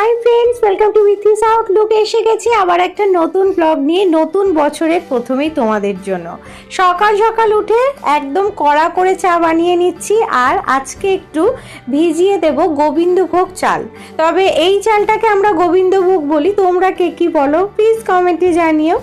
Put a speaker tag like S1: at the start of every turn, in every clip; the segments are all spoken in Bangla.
S1: Hi friends welcome to with this outlook এসে গেছি আবার একটা নতুন ব্লগ নিয়ে, নতুন বছরের প্রথমেই তোমাদের জন্য। সকাল সকাল উঠে একদম কড়া করে চা বানিয়ে নিচ্ছি আর আজকে একটু ভিজিয়ে দেব গোবিন্দভোগ চাল। তবে এই চালটাকে আমরা গোবিন্দভোগ বলি, তোমরা কে কী বলো? প্লিজ কমেন্টে জানিও।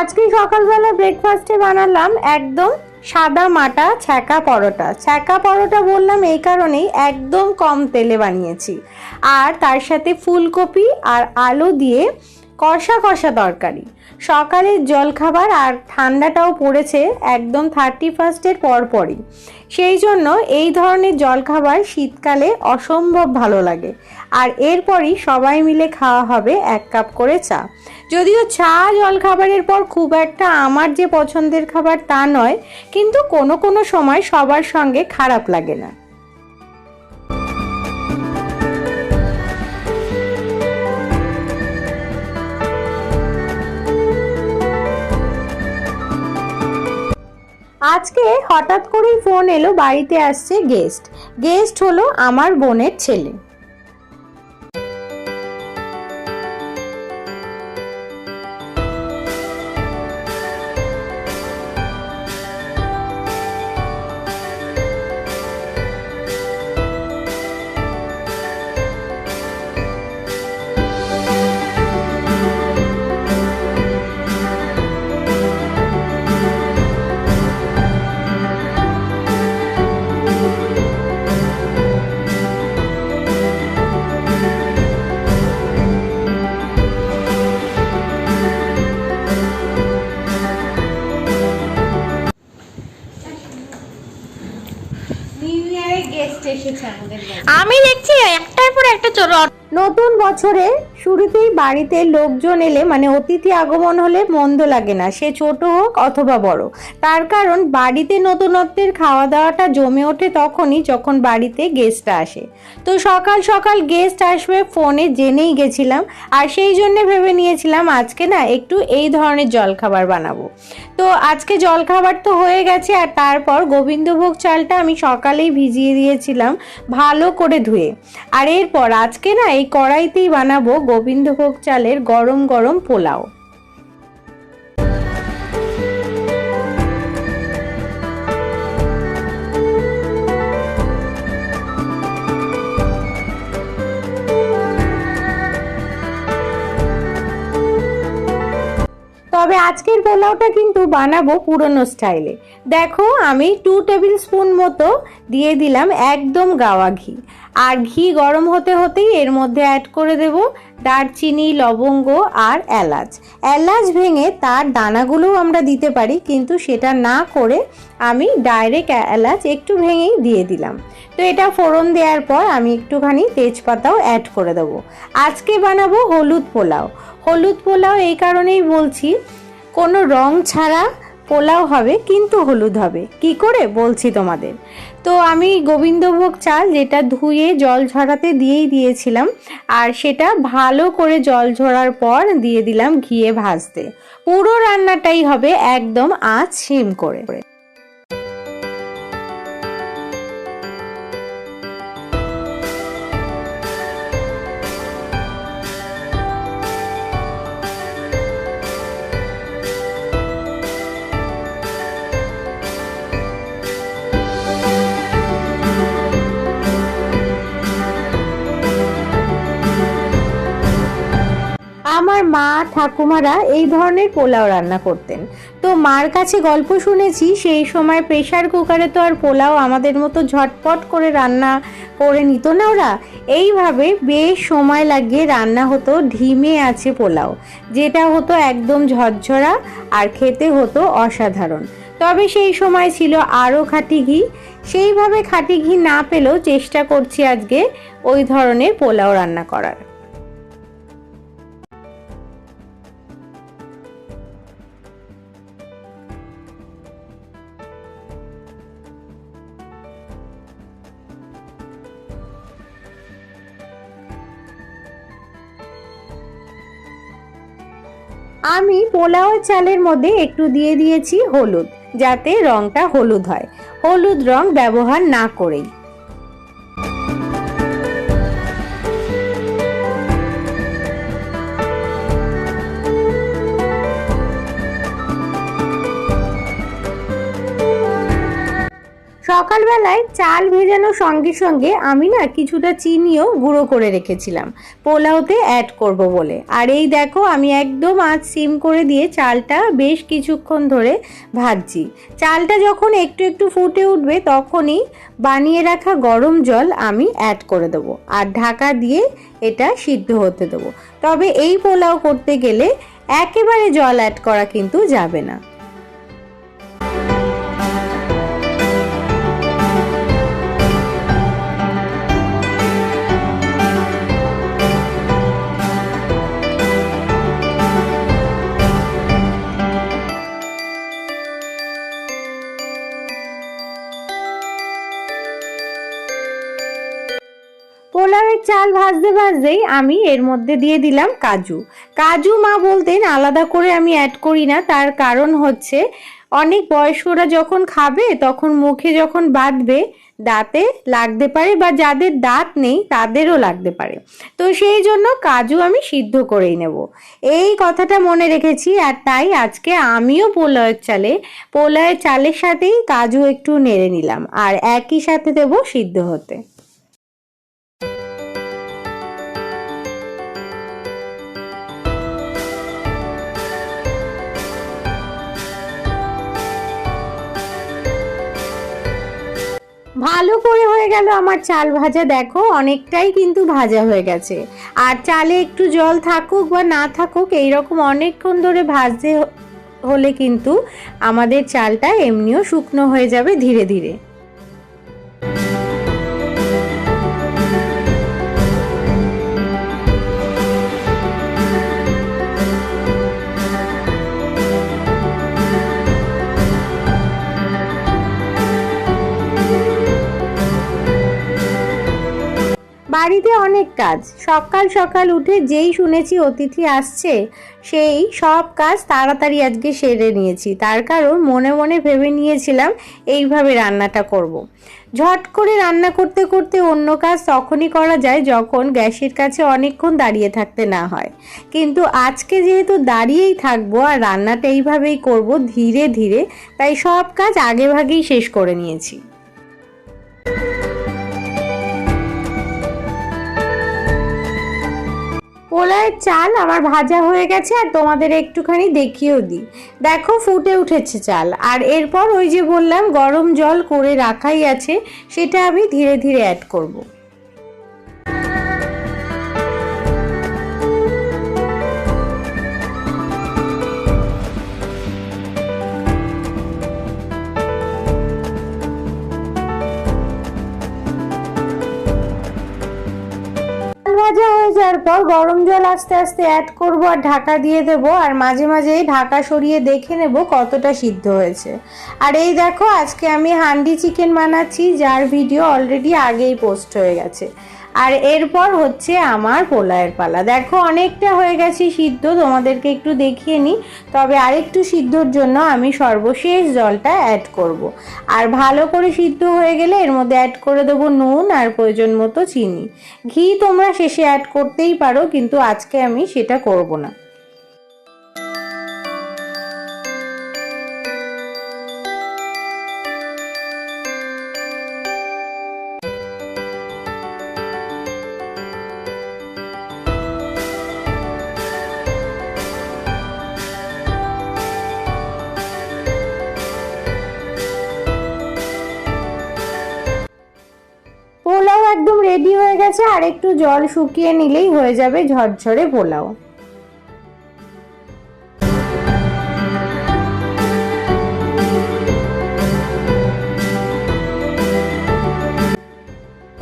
S1: আজকে সকালবেলা ব্রেকফাস্টে বানালাম একদম সাদা মাটা ছ্যাঁকা পরোটা। ছ্যাঁকা পরোটা বললাম এই কারণেই একদম কম তেলে বানিয়েছি। আর তার সাথে ফুলকপি আর আলু দিয়ে কষা কষা তরকারি। সকালের জলখাবার আর ঠান্ডাটাও পড়েছে একদম থার্টি ফার্স্টের পরপরই। সেই জন্য এই ধরনের জলখাবার শীতকালে অসম্ভব ভালো লাগে। আর এরপরই সবাই মিলে খাওয়া হবে এক কাপ করে চা। যদিও চা জলখাবারের পর খুব একটা আমার যে পছন্দের খাবার তা নয়, কিন্তু কোনো কোনো সময় সবার সঙ্গে খারাপ লাগে না। আজকে হঠাৎ করেই ফোন এলো, বাড়িতে আসছে গেস্ট। গেস্ট হলো আমার বোনের ছেলে।
S2: আমি দেখছি একটার পর একটা চোর।
S1: নতুন বছরে শুরুতেই বাড়িতে লোকজন এলে মানে অতিথি আগমন হলে মন্দ লাগে না, সে ছোট হোক অথবা বড়। তার কারণ, বাড়িতে নতুনত্বের খাওয়া দাওয়াটা জমে ওঠে তখনই যখন বাড়িতে গেস্ট আসে। তো সকাল সকাল গেস্ট আসবে ফোনে জেনেই গেছিলাম, আর সেই জন্য ভেবে নিয়েছিলাম আজকে না একটু এই ধরনের জলখাবার বানাবো। তো আজকে জলখাবার তো হয়ে গেছে আর তারপর গোবিন্দভোগ চালটা আমি সকালেই ভিজিয়ে দিয়েছিলাম ভালো করে ধুয়ে। আর এরপর আজকে না এই কড়াইতেই বানাবো গোবিন্দভোগ চালের গরম গরম পোলাও। তবে আজকের পোলাওটা কিন্তু বানাবো পুরনো স্টাইলে। দেখো, আমি টু টেবিল স্পুন মতো দিয়ে দিলাম একদম গাওয়া ঘি। আর ঘি গরম হতে হতেই এর মধ্যে অ্যাড করে দেব দারচিনি, লবঙ্গ আর এলাচ। এলাচ ভেঙে তার দানাগুলোও আমরা দিতে পারি, কিন্তু সেটা না করে আমি ডাইরেক্ট এলাচ একটু ভেঙেই দিয়ে দিলাম। তো এটা ফোড়ন দেওয়ার পর আমি একটুখানি তেজপাতাও অ্যাড করে দেবো। আজকে বানাবো হলুদ পোলাও। হলুদ পোলাও এই কারণেই বলছি, কোনো রং ছাড়া পোলাও হবে, কিন্তু হলুদ হবে। কি করে? বলছি তোমাদের। তো আমি গোবিন্দভোগ চাল যেটা ধুয়ে জল ঝরাতে দিয়েই দিয়েছিলাম, আর সেটা ভালো করে জল ঝরার পর দিয়ে দিলাম ঘিয়ে ভাজতে। পুরো রান্নাটাই হবে একদম আঁচ সিম করে। মা, ঠাকুমারা এই ধরনের পোলাও রান্না করতেন। তো মার কাছে গল্প শুনেছি, সেই সময় প্রেশার কুকারে তো আর পোলাও আমাদের মতো ঝটপট করে রান্না করে নিত না ওরা। এইভাবে বেশ সময় লাগিয়ে রান্না হতো, ঢিমে আছে পোলাও। যেটা হতো একদম ঝরঝরা আর খেতে হতো অসাধারণ। তবে সেই সময় ছিল আরও খাঁটি ঘি। সেইভাবে খাঁটি ঘি না পেলেও চেষ্টা করছি আজকে ওই ধরনের পোলাও রান্না করার। আমি পোলাও চালের মধ্যে একটু দিয়ে দিয়েছি হলুদ, যাতে রঙটা হলুদ হয়। হলুদ রং ব্যবহার না করেই। সকালবেলায় চাল ভেজানোর সঙ্গে সঙ্গে আমি না কিছুটা চিনিও গুঁড়ো করে রেখেছিলাম। পোলাওতে অ্যাড করব বলে। আর এই দেখো, আমি একদম আজ সিম করে দিয়ে চালটা বেশ কিছুক্ষণ ধরে ভাজছি। চালটা যখন একটু একটু ফুটে উঠবে, তখনই বানিয়ে রাখা গরম জল আমি অ্যাড করে দেবো আর ঢাকা দিয়ে এটা সিদ্ধ হতে দেবো। তবে এই পোলাও করতে গেলে একেবারে জল অ্যাড করা কিন্তু যাবে না। চাল ভাজতে ভাজতেই আমি এর মধ্যে দিয়ে দিলাম কাজু। কাজু মা বলতেন আলাদা করে আমি অ্যাড করি না, তার কারণ হচ্ছে অনেক বয়স্করা যখন খাবে তখন মুখে যখন বাঁধবে, দাঁতে লাগতে পারে বা যাদের দাঁত নেই তাদেরও লাগতে পারে। তো সেই জন্য কাজু আমি সিদ্ধ করেই নেব। এই কথাটা মনে রেখেছি আর তাই আজকে আমিও পোলয়ের চালে পোলয়ের চালের সাথেই কাজু একটু নেড়ে নিলাম আর একই সাথে দেবো সিদ্ধ হতে। ভালো করে হয়ে গেল আমার চাল ভাজা, দেখো অনেকটাই কিন্তু ভাজা হয়ে গেছে। আর চালে একটু জল থাকুক বা না থাকুক, এইরকম অনেকক্ষণ ধরে ভাজতে হলে কিন্তু আমাদের চালটা এমনিও শুকনো হয়ে যাবে ধীরে ধীরে। বাড়িতে অনেক কাজ। সকাল সকাল উঠে যেই শুনেছি অতিথি আসছে, সেই সব কাজ তাড়াতাড়ি আজকে সেরে নিয়েছি। তার কারণ মনে মনে ভেবে নিয়েছিলাম এইভাবে রান্নাটা করব। ঝট করে রান্না করতে করতে অন্য কাজ তখনই করা যায় যখন গ্যাসের কাছে অনেকক্ষণ দাঁড়িয়ে থাকতে না হয়। কিন্তু আজকে যেহেতু দাঁড়িয়েই থাকব আর রান্নাটা এইভাবেই করব ধীরে ধীরে, তাই সব কাজ আগে ভাগেই শেষ করে নিয়েছি। পোলায়ের চাল আমার ভাজা হয়ে গেছে আর তোমাদের একটুখানি দেখিয়েও দিই দেখো ফুটে উঠেছে চাল আর এরপর ওই যে বললাম, গরম জল করে রাখাই আছে, সেটা আমি ধীরে ধীরে অ্যাড করব। ভাজা হয়ে যাওয়ার পর গরম জল আস্তে আস্তে অ্যাড করব আর ঢাকা দিয়ে দেব আর মাঝে মাঝেই ঢাকা সরিয়ে দেখে নেব কতটা সিদ্ধ হয়েছে। আর এই দেখো, আজকে আমি হান্ডি চিকেন বানাচ্ছি, যার ভিডিও অলরেডি আগেই পোস্ট হয়ে গেছে। আর এরপর হচ্ছে আমার পোলায়ের পালা। দেখো, অনেকটা হয়ে গেছে সিদ্ধ, তোমাদেরকে একটু দেখিয়ে নিই। তবে আরেকটু সিদ্ধর জন্য আমি সর্বশেষ জলটা অ্যাড করব। আর ভালো করে সিদ্ধ হয়ে গেলে এর মধ্যে অ্যাড করে দেবো নুন আর প্রয়োজন মতো চিনি। ঘি তোমরা শেষে অ্যাড করতেই পারো, কিন্তু আজকে আমি সেটা করব না। গেছে, আর একটু জল শুকিয়ে নিলেই হয়ে যাবে ঝরঝরে পোলাও।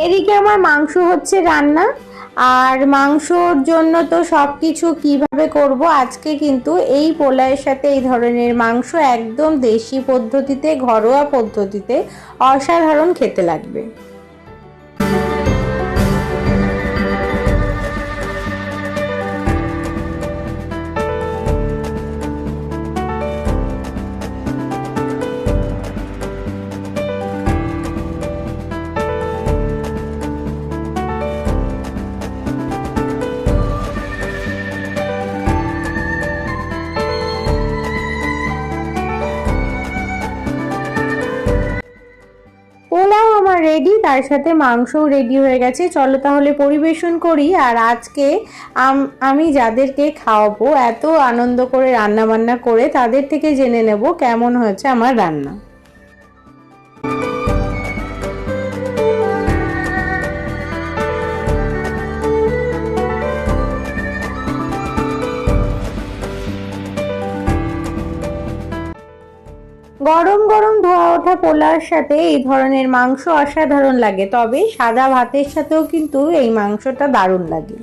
S1: এদিকে আমার মাংস হচ্ছে রান্না, আর মাংসর জন্য তো সব কিছু কীভাবে করব আজকে কিন্তু এই পোলাওয়ের সাথে এই ধরনের মাংস একদম দেশি পদ্ধতিতে, ঘরোয়া পদ্ধতিতে অসাধারণ খেতে লাগবে। তার সাথে মাংসও রেডি হয়ে গেছে। চলো তাহলে পরিবেশন করি, আর আজকে আমি যাদেরকে খাওয়াবো, এত আনন্দ করে রান্না বান্না করে তাদের থেকে জেনে নেব কেমন হয়েছে আমার রান্না। পোলার সাথে এই ধরনের মাংস অসাধারণ লাগে। তবে সাদা ভাতের সাথেও কিন্তু এই মাংসটা দারুণ লাগে।